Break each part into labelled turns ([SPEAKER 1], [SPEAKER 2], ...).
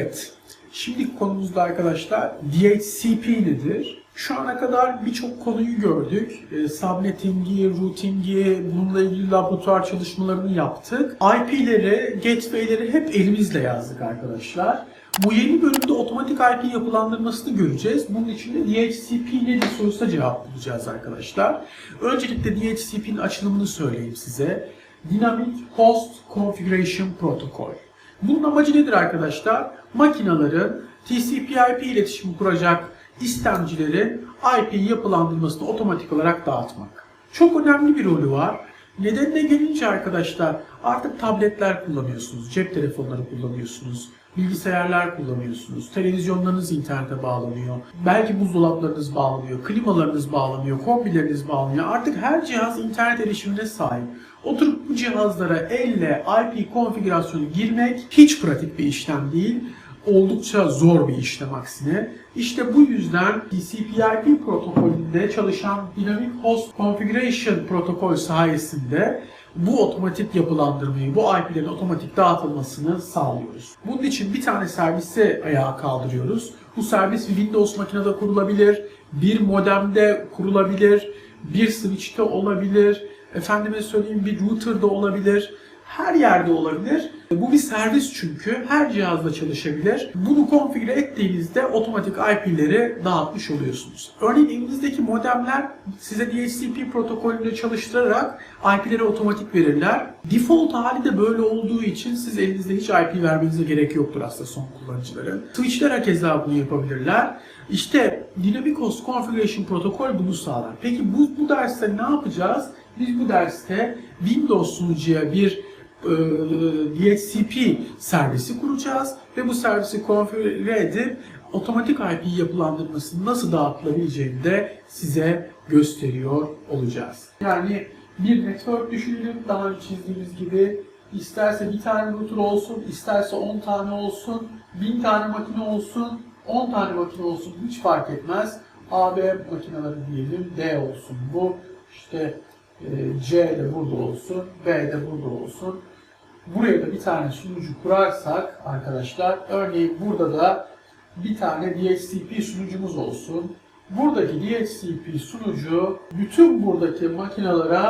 [SPEAKER 1] Evet. Şimdiki konumuzda arkadaşlar DHCP nedir? Şu ana kadar birçok konuyu gördük. E, subnetting'i, routing'i, bununla ilgili laboratuvar çalışmalarını yaptık. IP'leri, gateway'leri hep elimizle yazdık arkadaşlar. Bu yeni bölümde otomatik IP yapılandırmasını göreceğiz. Bunun için de DHCP nedir sorusuna cevap bulacağız arkadaşlar. Öncelikle DHCP'nin açılımını söyleyeyim size. Dynamic Host Configuration Protocol. Bunun amacı nedir arkadaşlar? Makinelerin TCP/IP iletişimi kuracak istemcilerin IP yapılandırmasını otomatik olarak dağıtmak. Çok önemli bir rolü var. Nedenine gelince arkadaşlar artık tabletler kullanıyorsunuz, cep telefonları kullanıyorsunuz, bilgisayarlar kullanıyorsunuz, televizyonlarınız internete bağlanıyor, belki buzdolaplarınız bağlanıyor, klimalarınız bağlanıyor, kombileriniz bağlanıyor. Artık her cihaz internet erişimine sahip. Oturup bu cihazlara elle IP konfigürasyonu girmek hiç pratik bir işlem değil. Oldukça zor bir işlem aksine. İşte bu yüzden TCP/IP protokolünde çalışan Dynamic Host Configuration protokol sayesinde bu otomatik yapılandırmayı, bu IP'lerin otomatik dağıtılmasını sağlıyoruz. Bunun için bir tane servisi ayağa kaldırıyoruz. Bu servis Windows makinede kurulabilir, bir modemde kurulabilir, bir switch'te olabilir, efendime söyleyeyim bir router'da olabilir, her yerde olabilir. Bu bir servis çünkü her cihazda çalışabilir. Bunu konfigüre ettiğinizde otomatik IP'leri dağıtmış oluyorsunuz. Örneğin elinizdeki modemler size DHCP protokolünde çalıştırarak IP'leri otomatik verirler. Default hali de böyle olduğu için siz elinizde hiç IP vermenize gerek yoktur aslında son kullanıcıların. Switch'ler hakeza bunu yapabilirler. İşte Dynamic Host Configuration protokol bunu sağlar. Peki bu, bu derste ne yapacağız? Biz bu derste Windows sunucuya bir DHCP servisi kuracağız ve bu servisi konfigüre edip otomatik IP yapılandırmasının nasıl dağıtılabileceğini de size gösteriyor olacağız. Yani bir network düşünelim daha önce çizdiğimiz gibi. İsterse bir tane router olsun, isterse 10 tane olsun, 1000 tane makine olsun, 10 tane makine olsun hiç fark etmez. AB makineleri diyelim, D olsun bu. İşte e, C de burada olsun, B de burada olsun. Buraya da bir tane sunucu kurarsak arkadaşlar, örneğin burada da bir tane DHCP sunucumuz olsun. Buradaki DHCP sunucu bütün buradaki makinelere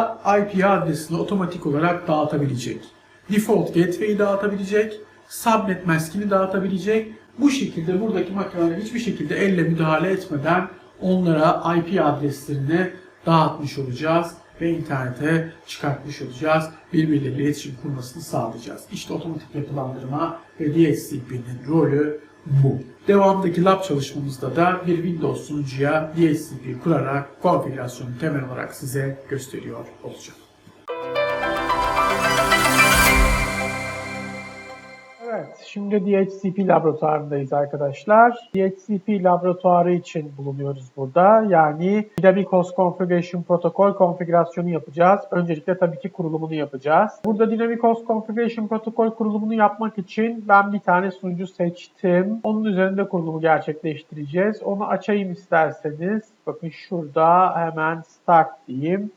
[SPEAKER 1] IP adresini otomatik olarak dağıtabilecek. Default gateway'i dağıtabilecek, subnet maskini dağıtabilecek. Bu şekilde buradaki makinelere hiçbir şekilde elle müdahale etmeden onlara IP adreslerini dağıtmış olacağız ve internete çıkartmış olacağız. Birbirleriyle iletişim kurmasını sağlayacağız. İşte otomatik yapılandırma ve DHCP'nin rolü bu. Devamdaki lab çalışmamızda da bir Windows sunucuya DHCP kurarak konfigürasyonu temel olarak size gösteriyor olacağım.
[SPEAKER 2] Evet, şimdi DHCP laboratuvarındayız arkadaşlar. DHCP laboratuvarı için bulunuyoruz burada. Yani Dynamic Host Configuration Protocol konfigürasyonu yapacağız. Öncelikle tabii ki kurulumunu yapacağız. Burada Dynamic Host Configuration Protocol kurulumunu yapmak için ben bir tane sunucu seçtim. Onun üzerinde kurulumu gerçekleştireceğiz. Onu açayım isterseniz. Bakın şurada hemen Start diyeyim.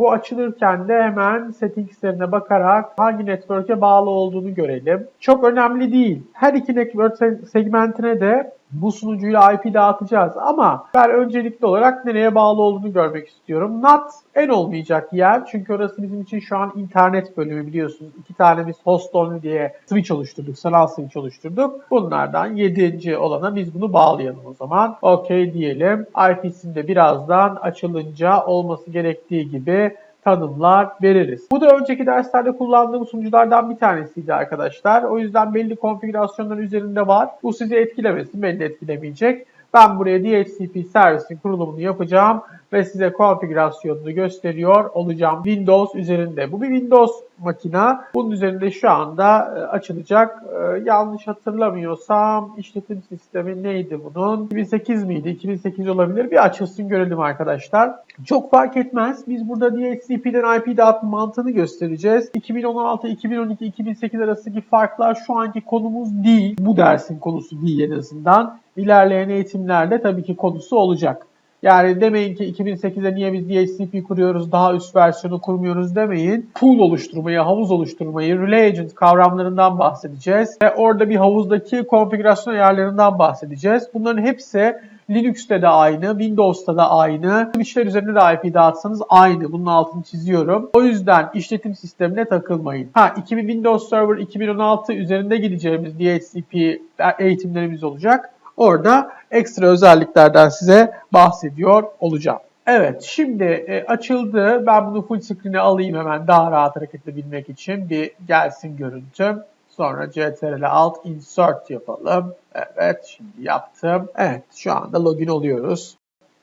[SPEAKER 2] Bu açılırken de hemen settingslerine bakarak hangi network'e bağlı olduğunu görelim. Çok önemli değil. Her iki network segmentine de bu sunucuyla IP dağıtacağız ama ben öncelikli olarak nereye bağlı olduğunu görmek istiyorum. NAT en olmayacak yer çünkü orası bizim için şu an internet bölümü biliyorsunuz. İki tane biz host only diye switch oluşturduk, sanal switch oluşturduk. Bunlardan yedinci olana biz bunu bağlayalım o zaman. OK diyelim. IP'sini de birazdan açılınca olması gerektiği gibi tanımlar veririz. Bu da önceki derslerde kullandığım sunuculardan bir tanesiydi arkadaşlar. O yüzden belli konfigürasyonlar üzerinde var. Bu sizi etkilemesin, beni de etkilemeyecek. Ben buraya DHCP servisin kurulumunu yapacağım ve size konfigürasyonunu gösteriyor olacağım Windows üzerinde. Bu bir Windows makina. Bunun üzerinde şu anda e, açılacak. E, yanlış hatırlamıyorsam işletim sistemi neydi bunun? 2008 miydi? 2008 olabilir. Bir açılsın görelim arkadaşlar. Çok fark etmez. Biz burada DHCP'den IP dağıtma mantığını göstereceğiz. 2016, 2012, 2008 arasındaki farklar şu anki konumuz değil. Bu dersin konusu değil en azından. İlerleyen eğitimlerde tabii ki konusu olacak. Yani demeyin ki 2008'de niye biz DHCP kuruyoruz, daha üst versiyonu kurmuyoruz demeyin. Pool oluşturmayı, havuz oluşturmayı, relay agent kavramlarından bahsedeceğiz. Ve orada bir havuzdaki konfigürasyon ayarlarından bahsedeceğiz. Bunların hepsi Linux'te de aynı, Windows'ta da aynı. Switch'ler üzerinde de IP dağıtsanız aynı. Bunun altını çiziyorum. O yüzden işletim sistemine takılmayın. Ha 2000 Windows Server 2016 üzerinde gideceğimiz DHCP eğitimlerimiz olacak. Orada ekstra özelliklerden size bahsediyor olacağım. Evet şimdi e, açıldı. Ben bunu full screen'e alayım hemen daha rahat hareket edebilmek için. Bir gelsin görüntüm. Sonra CTRL Alt Insert yapalım. Evet şimdi yaptım. Evet şu anda login oluyoruz.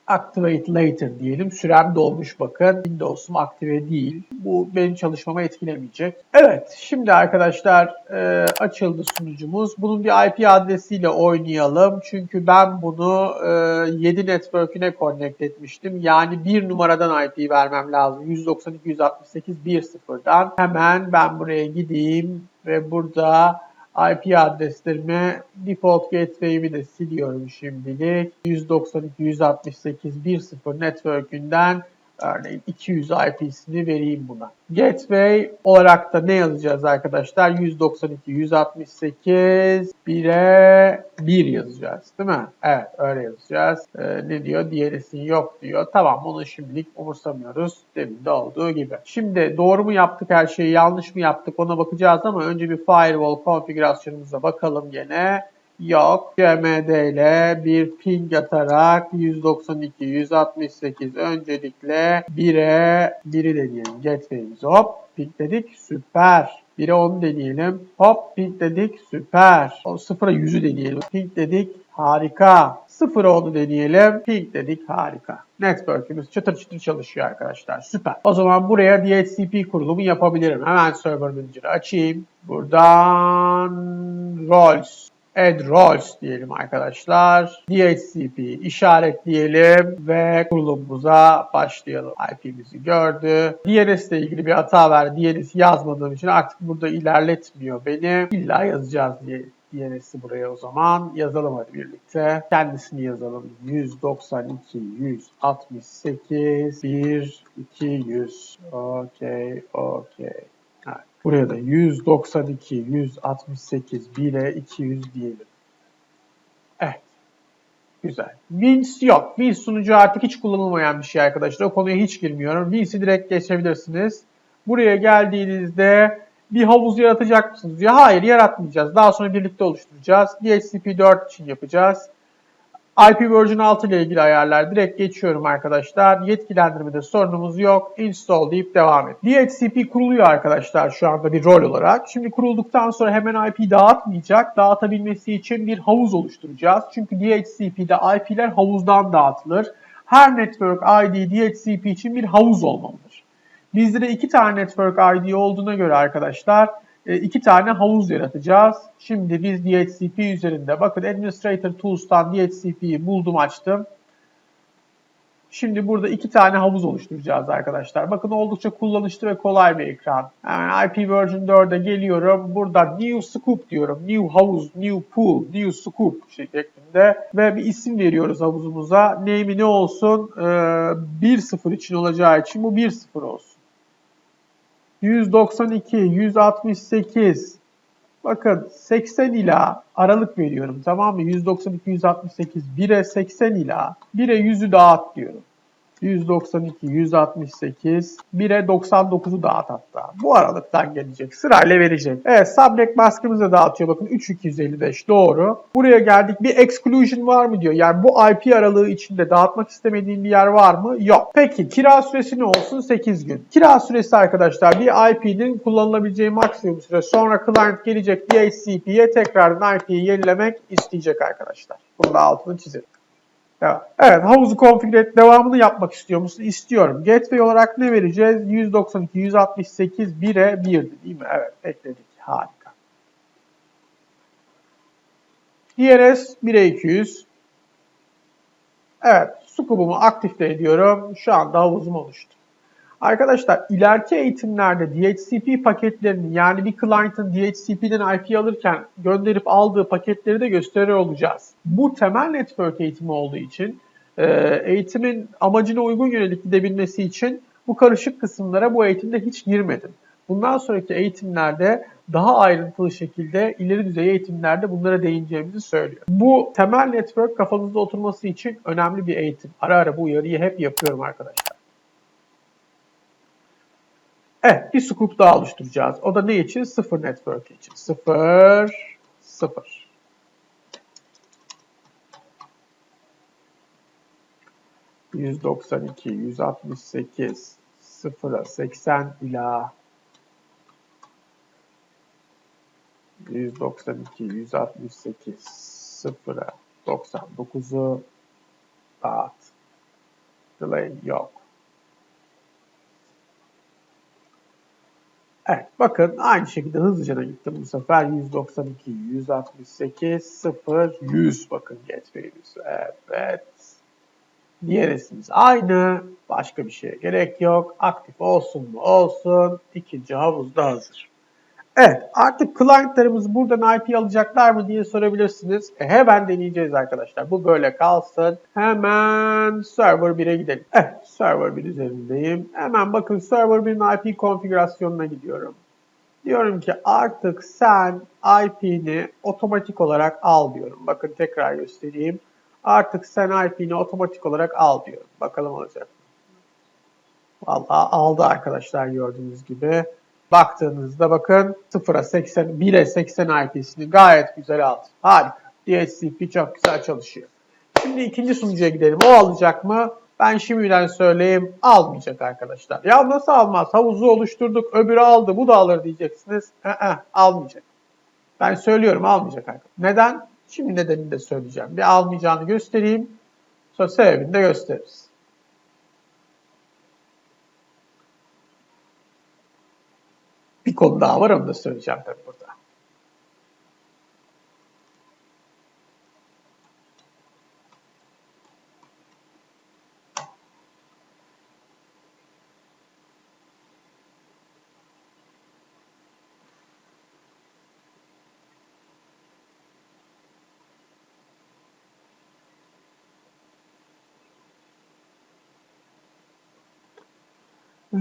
[SPEAKER 2] Activate later diyelim. Sürem dolmuş bakın. Windows'um aktive değil. Bu benim çalışmamı etkilemeyecek. Evet şimdi arkadaşlar e, açıldı sunucumuz. Bunun bir IP adresiyle oynayalım. Çünkü ben bunu e, 7 network'üne connect etmiştim. Yani bir numaradan IP vermem lazım. 192.168.1.0'dan. Hemen ben buraya gideyim ve burada IP adreslerimi default gateway'imi de siliyorum şimdilik. 192.168.1.0 network'ünden örneğin 200 IP'sini vereyim buna. Gateway olarak da ne yazacağız arkadaşlar? 192.168 1'e 1 yazacağız değil mi? Evet öyle yazacağız. Ee, ne diyor? DNS'in yok diyor. Tamam onu şimdilik umursamıyoruz. Demin de olduğu gibi. Şimdi doğru mu yaptık her şeyi yanlış mı yaptık ona bakacağız ama önce bir firewall konfigürasyonumuza bakalım gene. Yok. CMD ile bir ping atarak 192, 168 öncelikle 1'e 1'i deneyelim. Gateway'imiz hop ping dedik süper. 1'e 10 deneyelim. Hop ping dedik süper. O 0'a 100'ü deneyelim. Ping dedik harika. 0'a 10'u deneyelim. Ping dedik harika. Network'ümüz çıtır çıtır çalışıyor arkadaşlar. Süper. O zaman buraya DHCP kurulumu yapabilirim. Hemen server manager'ı açayım. Buradan roles add roles diyelim arkadaşlar. DHCP işaretleyelim ve kurulumumuza başlayalım. IP'mizi gördü. DNS ile ilgili bir hata verdi. DNS yazmadığım için artık burada ilerletmiyor beni. İlla yazacağız diye DNS'i buraya o zaman yazalım hadi birlikte. Kendisini yazalım. 192, 168, 1, 200. Okey, okey. Buraya da 192, 168, 1'e 200 diyelim. Evet. Güzel. Wins yok. Wins sunucu artık hiç kullanılmayan bir şey arkadaşlar. O konuya hiç girmiyorum. Wins'i direkt geçebilirsiniz. Buraya geldiğinizde bir havuz yaratacak mısınız diyor. Hayır yaratmayacağız. Daha sonra birlikte oluşturacağız. DHCP 4 için yapacağız. IP version 6 ile ilgili ayarlar direkt geçiyorum arkadaşlar. Yetkilendirmede sorunumuz yok. Install deyip devam et. DHCP kuruluyor arkadaşlar şu anda bir rol olarak. Şimdi kurulduktan sonra hemen IP dağıtmayacak. Dağıtabilmesi için bir havuz oluşturacağız. Çünkü DHCP'de IP'ler havuzdan dağıtılır. Her network ID DHCP için bir havuz olmalıdır. Bizde de iki tane network ID olduğuna göre arkadaşlar iki tane havuz yaratacağız. Şimdi biz DHCP üzerinde bakın Administrator Tools'tan DHCP'yi buldum açtım. Şimdi burada iki tane havuz oluşturacağız arkadaşlar. Bakın oldukça kullanışlı ve kolay bir ekran. Hemen IP version 4'e geliyorum. Burada new scoop diyorum. New havuz, new pool, new scoop şeklinde ve bir isim veriyoruz havuzumuza. Name'i ne olsun? Ee, 1.0 için olacağı için bu 1.0 olsun. 192, 168, bakın 80 ila aralık veriyorum tamam mı? 192, 168, 1'e 80 ila 1'e 100'ü dağıt diyorum. 192, 168, 1'e 99'u dağıt hatta. Bu aralıktan gelecek. Sırayla verecek. Evet subnet maskımızı da dağıtıyor. Bakın 3255 doğru. Buraya geldik. Bir exclusion var mı diyor. Yani bu IP aralığı içinde dağıtmak istemediğin bir yer var mı? Yok. Peki kira süresi ne olsun? 8 gün. Kira süresi arkadaşlar bir IP'nin kullanılabileceği maksimum süre. Sonra client gelecek DHCP'ye tekrardan IP'yi yenilemek isteyecek arkadaşlar. Bunu da altını çizelim. Evet. evet, havuzu konfigüre et. Devamını yapmak istiyor musun? İstiyorum. Gateway olarak ne vereceğiz? 192, 168, 1'e 1 değil mi? Evet, ekledik. Harika. DNS 1'e 200. Evet, scoop'umu aktifle ediyorum. Şu anda havuzum oluştu. Arkadaşlar ileriki eğitimlerde DHCP paketlerini yani bir client'ın DHCP'den IP alırken gönderip aldığı paketleri de gösteriyor olacağız. Bu temel network eğitimi olduğu için Ee, eğitimin amacına uygun yönelik gidebilmesi için bu karışık kısımlara bu eğitimde hiç girmedim. Bundan sonraki eğitimlerde daha ayrıntılı şekilde ileri düzey eğitimlerde bunlara değineceğimizi söylüyor. Bu temel network kafanızda oturması için önemli bir eğitim. Ara ara bu uyarıyı hep yapıyorum arkadaşlar. Evet, bir scoop daha oluşturacağız. O da ne için? Sıfır network için. Sıfır, sıfır. %92, 168, sıfıra 80 ila 192, 168, sıfıra 99'u dağıt. Delay yok. Evet bakın aynı şekilde hızlıca da gittim bu sefer 192, 168, 0, 100 bakın gateway'imiz. Evet. Diğer ismimiz aynı. Başka bir şeye gerek yok. Aktif olsun mu olsun. İkinci havuz da hazır. Evet artık clientlarımız buradan IP alacaklar mı diye sorabilirsiniz. E, hemen deneyeceğiz arkadaşlar. Bu böyle kalsın. Hemen server 1'e gidelim. Evet server 1 üzerindeyim. Hemen bakın server 1'in IP konfigürasyonuna gidiyorum. Diyorum ki artık sen IP'ni otomatik olarak al diyorum. Bakın tekrar göstereyim. Artık sen IP'ni otomatik olarak al diyorum. Bakalım olacak? Vallahi aldı arkadaşlar gördüğünüz gibi. Baktığınızda bakın 0'a 80, 1'e 80 IP'sini gayet güzel aldı. Harika. DHCP çok güzel çalışıyor. Şimdi ikinci sunucuya gidelim. O alacak mı? Ben şimdiden söyleyeyim almayacak arkadaşlar. Ya nasıl almaz? Havuzu oluşturduk, öbürü aldı, bu da alır diyeceksiniz. Ee, almayacak. Ben söylüyorum almayacak arkadaşlar. Neden? Şimdi nedenini de söyleyeceğim. Bir almayacağını göstereyim. Sonra sebebini de gösteririz. Bir konu daha var onu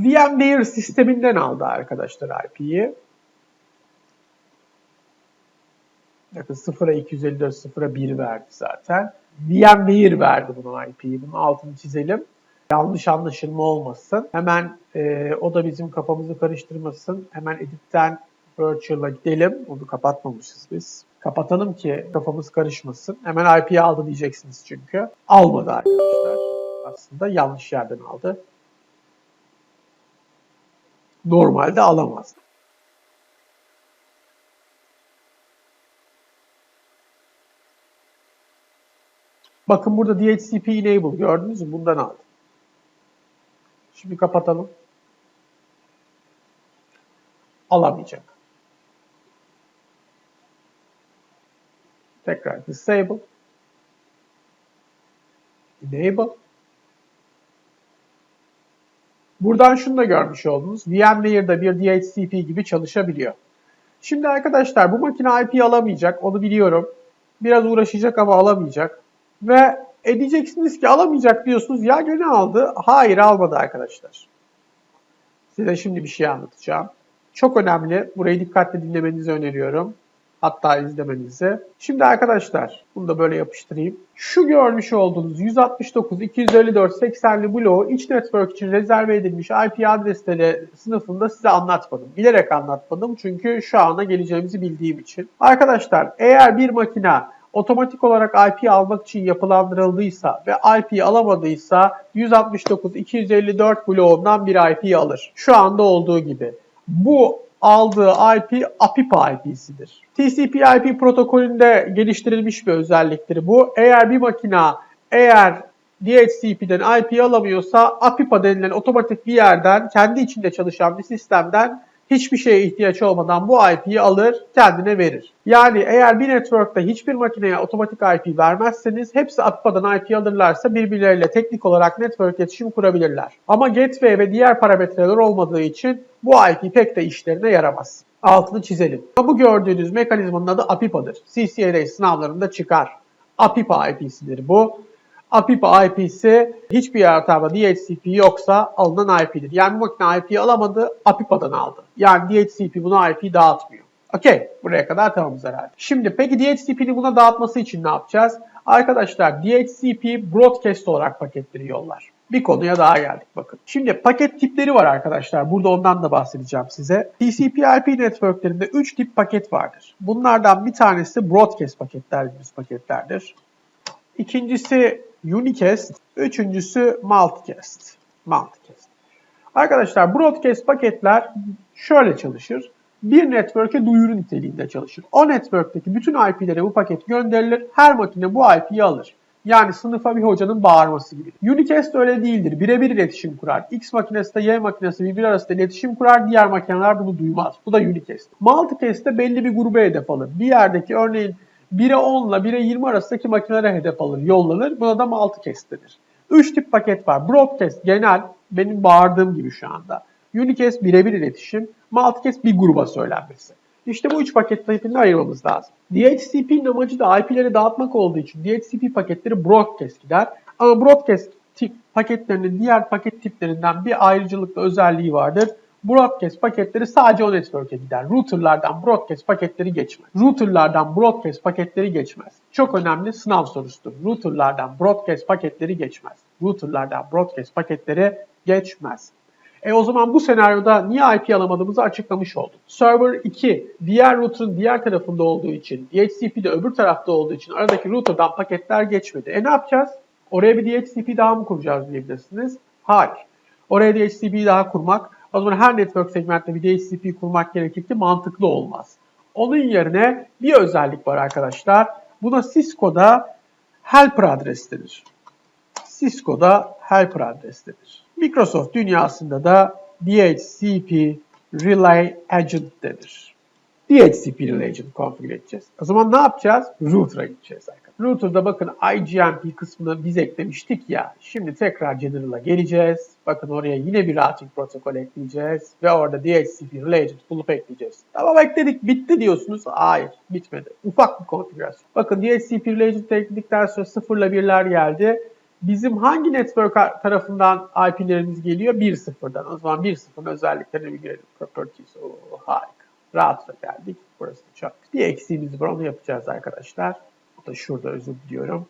[SPEAKER 2] VMware sisteminden aldı arkadaşlar IP'yi. Bakın 0'a 254, 0'a 1 verdi zaten. VMware verdi buna IP'yi. Bunun altını çizelim. Yanlış anlaşılma olmasın. Hemen e, o da bizim kafamızı karıştırmasın. Hemen editten virtual'a gidelim. Onu kapatmamışız biz. Kapatalım ki kafamız karışmasın. Hemen IP'yi aldı diyeceksiniz çünkü. Almadı arkadaşlar. Aslında yanlış yerden aldı normalde alamaz. Bakın burada DHCP enable gördünüz mü? Bundan aldım. Şimdi kapatalım. Alamayacak. Tekrar disable. Enable. Buradan şunu da görmüş oldunuz. VMware'da bir DHCP gibi çalışabiliyor. Şimdi arkadaşlar bu makine IP alamayacak. Onu biliyorum. Biraz uğraşacak ama alamayacak. Ve e diyeceksiniz ki alamayacak diyorsunuz. Ya gene aldı. Hayır almadı arkadaşlar. Size şimdi bir şey anlatacağım. Çok önemli. Burayı dikkatle dinlemenizi öneriyorum. Hatta izlemenizi. Şimdi arkadaşlar bunu da böyle yapıştırayım. Şu görmüş olduğunuz 169, 254, 80'li bloğu iç network için rezerve edilmiş IP adresleri sınıfında size anlatmadım. Bilerek anlatmadım çünkü şu ana geleceğimizi bildiğim için. Arkadaşlar eğer bir makine otomatik olarak IP almak için yapılandırıldıysa ve IP alamadıysa 169, 254 bloğundan bir IP alır. Şu anda olduğu gibi. Bu aldığı IP APIPA IP'sidir. TCP/IP protokolünde geliştirilmiş bir özelliktir bu. Eğer bir makina eğer DHCP'den IP alamıyorsa APIPA denilen otomatik bir yerden kendi içinde çalışan bir sistemden hiçbir şeye ihtiyaç olmadan bu IP'yi alır, kendine verir. Yani eğer bir network'te hiçbir makineye otomatik IP vermezseniz hepsi APIPA'dan IP alırlarsa birbirleriyle teknik olarak network iletişim kurabilirler. Ama gateway ve diğer parametreler olmadığı için bu IP pek de işlerine yaramaz. Altını çizelim. Bu gördüğünüz mekanizmanın adı APIPA'dır. CCNA sınavlarında çıkar. APIPA IP'sidir bu. Apipa IP'si hiçbir ortamda DHCP yoksa alınan IP'dir. Yani bu makine IP alamadı, Apipa'dan aldı. Yani DHCP buna IP dağıtmıyor. Okey, buraya kadar tamamız herhalde. Şimdi peki DHCP'ni buna dağıtması için ne yapacağız? Arkadaşlar DHCP broadcast olarak paketleri yollar. Bir konuya daha geldik bakın. Şimdi paket tipleri var arkadaşlar. Burada ondan da bahsedeceğim size. TCP/IP networklerinde 3 tip paket vardır. Bunlardan bir tanesi broadcast paketler paketlerdir. İkincisi unicast, üçüncüsü multicast. Multicast. Arkadaşlar broadcast paketler şöyle çalışır. Bir network'e duyuru niteliğinde çalışır. O network'teki bütün IP'lere bu paket gönderilir. Her makine bu IP'yi alır. Yani sınıfa bir hocanın bağırması gibi. Unicast öyle değildir. Birebir iletişim kurar. X makinesi de Y makinesi birbir arasında iletişim kurar. Diğer makineler bunu duymaz. Bu da Unicast. Multicast de belli bir gruba hedef alır. Bir yerdeki örneğin 1'e 10 ile 1'e 20 arasındaki makinelere hedef alır, yollanır. Buna da multicast denir. 3 tip paket var. Broadcast genel, benim bağırdığım gibi şu anda. Unicast birebir iletişim, multicast bir gruba söylenmesi. İşte bu üç paket tipini ayırmamız lazım. DHCP'nin amacı da IP'leri dağıtmak olduğu için DHCP paketleri broadcast gider. Ama broadcast tip paketlerinin diğer paket tiplerinden bir ayrıcalıklı özelliği vardır. Broadcast paketleri sadece o network'e gider. Router'lardan broadcast paketleri geçmez. Router'lardan broadcast paketleri geçmez. Çok önemli sınav sorusudur. Router'lardan broadcast paketleri geçmez. Router'lardan broadcast paketleri geçmez. E o zaman bu senaryoda niye IP alamadığımızı açıklamış olduk. Server 2 diğer router'ın diğer tarafında olduğu için, DHCP de öbür tarafta olduğu için aradaki router'dan paketler geçmedi. E ne yapacağız? Oraya bir DHCP daha mı kuracağız diyebilirsiniz. Hayır. Oraya DHCP daha kurmak, o zaman her network segmentte bir DHCP kurmak gerekir ki mantıklı olmaz. Onun yerine bir özellik var arkadaşlar. Buna Cisco'da helper adres denir. Cisco'da helper adres denir. Microsoft dünyasında da DHCP Relay Agent denir. DHCP Relay Agent konfigür edeceğiz. O zaman ne yapacağız? Router'a gideceğiz arkadaşlar. Router'da bakın IGMP kısmını biz eklemiştik ya. Şimdi tekrar General'a geleceğiz. Bakın oraya yine bir routing protokol ekleyeceğiz. Ve orada DHCP Relay Agent bulup ekleyeceğiz. Tamam ekledik bitti diyorsunuz. Hayır bitmedi. Ufak bir konfigürasyon. Bakın DHCP Relay Agent ekledikten sonra 0 ile 1'ler geldi. Bizim hangi network tarafından IP'lerimiz geliyor? 1.0'dan. O zaman 1.0'ın özelliklerine bir girelim. Properties. Oo, harika. Rahatla geldik. Burası çok. Bir eksiğimiz var. Onu yapacağız arkadaşlar. Da şurada özür diliyorum.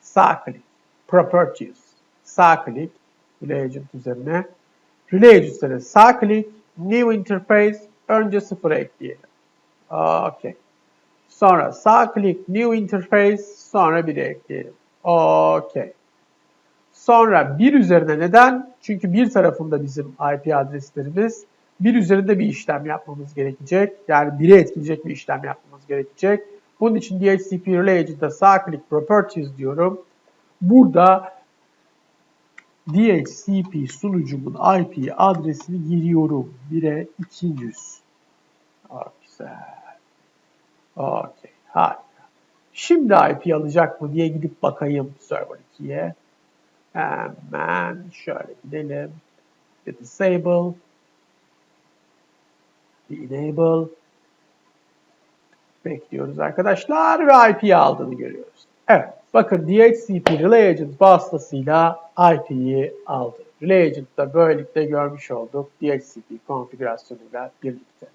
[SPEAKER 2] Sağ klik. Properties. Sağ klik. Relay Agent üzerine. Relay Agent üzerine sağ klik. New Interface. Önce 0'a ekleyelim. Okay. Sonra sağ klik. New Interface. Sonra 1'e ekleyelim. Okay. Sonra bir üzerine neden? Çünkü bir tarafında bizim IP adreslerimiz. Bir üzerinde bir işlem yapmamız gerekecek. Yani biri etkileyecek bir işlem yapmamız gerekecek. Bunun için DHCP Agent'a sağ klik Properties diyorum. Burada DHCP sunucumun IP adresini giriyorum. 1'e 200. Çok güzel. Okey. Harika. Şimdi IP alacak mı diye gidip bakayım Server 2'ye. Hemen şöyle gidelim. Disable. Enable. Bekliyoruz arkadaşlar ve IP'yi aldığını görüyoruz. Evet. Bakın DHCP Relay Agent vasıtasıyla IP'yi aldı. Relay Agent'da böylelikle görmüş olduk DHCP konfigürasyonuyla birlikte.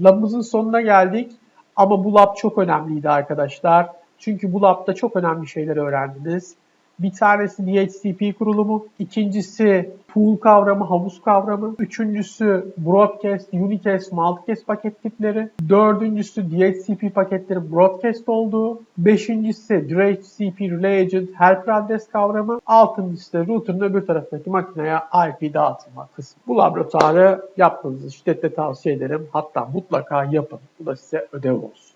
[SPEAKER 2] Labımızın sonuna geldik. Ama bu lab çok önemliydi arkadaşlar. Çünkü bu labda çok önemli şeyler öğrendiniz. Bir tanesi DHCP kurulumu, ikincisi pool kavramı, havuz kavramı, üçüncüsü broadcast, unicast, multicast paket tipleri, dördüncüsü DHCP paketleri broadcast olduğu, beşincisi DHCP Relay Agent helper adres kavramı, altıncısı da router'ın öbür taraftaki makineye IP dağıtılma kısmı. Bu laboratuvarı yapmanızı şiddetle tavsiye ederim. Hatta mutlaka yapın. Bu da size ödev olsun.